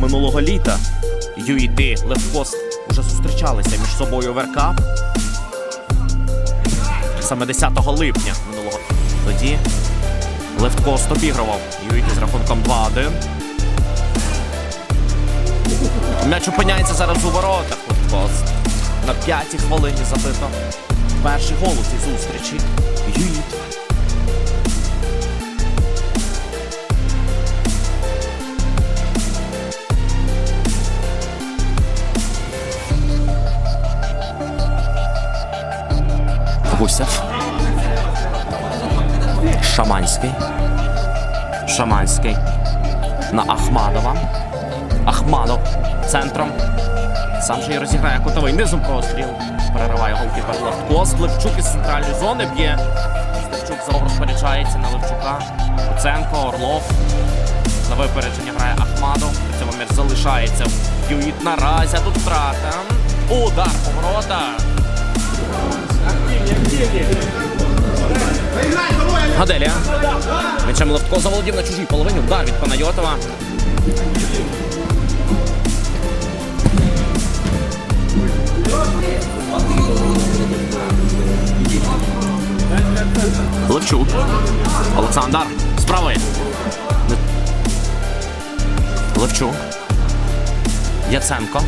минулого літа. Юїт і Левкос вже зустрічалися між собою в РК. Саме 10 липня минулого. Тоді Левкост обігрував Юїт із рахунком 2-1. М'яч опиняється зараз у воротах. Левкост. На п'ятій хвилині забито. Перший гол у цій зустрічі. Юїт. Гусев. Шаманський. Шаманський. На Ахмадова. Ахмадов центром. Сам же й розіграє кутовий низом простріл. Перериває голкіпер Левко. Левчук із центральної зони б'є. Левчук знову розпоряджається на Левчука. Куценко, Орлов. На випередження грає Ахмадов. При цьому м'яч залишається. Юїт наразі. Тут втрата. Удар поворота. Гаделія. М'ячем Левтко заволодів на чужій половині. Удар від Панайотова. Левчук. Олександр. Справи. Левчук. Яценко.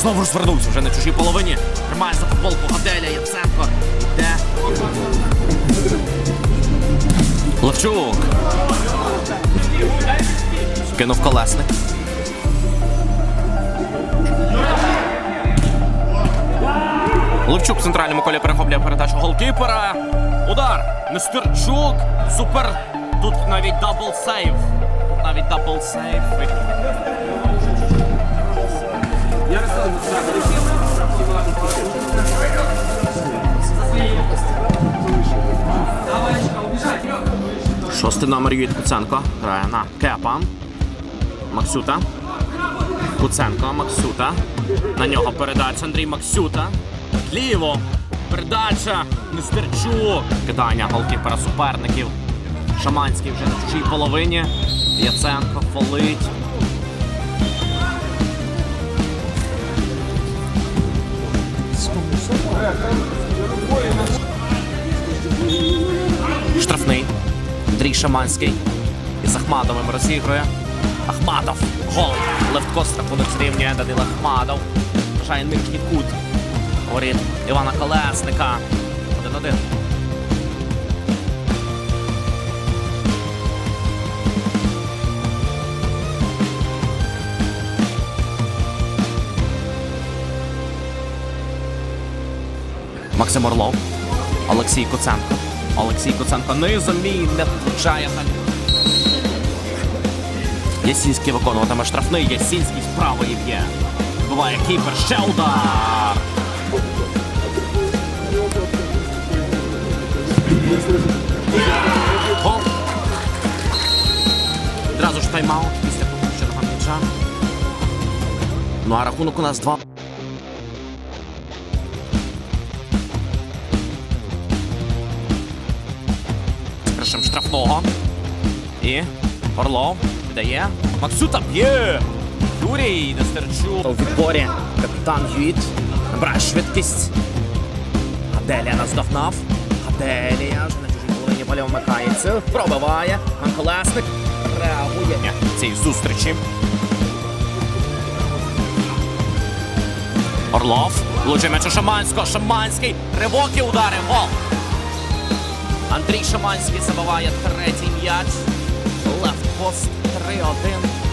Знову розвернувся вже на чужій половині. Тримає за футболку Гаделя. Яценко. Іде. Левчук. Кинув колесник. Левчук в центральному колі перехоплює передачу голкіпера. Удар. Нестерчук. Супер. Тут навіть дабл сейв. Навіть дабл сейв. Шостий номер Юрій Куценко грає на Кепа. Максюта. Куценко, Максюта. На нього передача Андрій Максюта. Ліво. Передача. Нестерчук. Кидання голкіпера суперників. Шаманський вже на чужій половині. Яценко фолить. Андрій Шаманський. Із Ахмадовим розігрує. Ахмадов. Гол. Левтко рахунок зрівнює Данил Ахмадов. Бажає нижній кут. Воріт Івана Колесника. 1-1. Максим Орлов. Олексій Куценко. Олексій Куценко низом мій не влучає. Ясінський виконуватиме штрафний. Ясінський з правої б'є. Буває кіпер. Ще удар. Одразу ж тайм-аут після пропущеного м'яча. Ну а рахунок у нас 2. Кришем штрафного. І Орлов віддає. Максюта б'є. Юрій Нестерчук. У відборі капітан Юїт набирає швидкість. Аделія наздогнав. Аделія ж на чужій половині поля вмикається. Пробиває. Анколесник реагує цієї зустрічі. Орлов. Лучше м'яч у Шаманського. Шаманський. Ривок і удари. Гол. Андрій Шаманський забиває третій м'яч. Левт пост 3-1.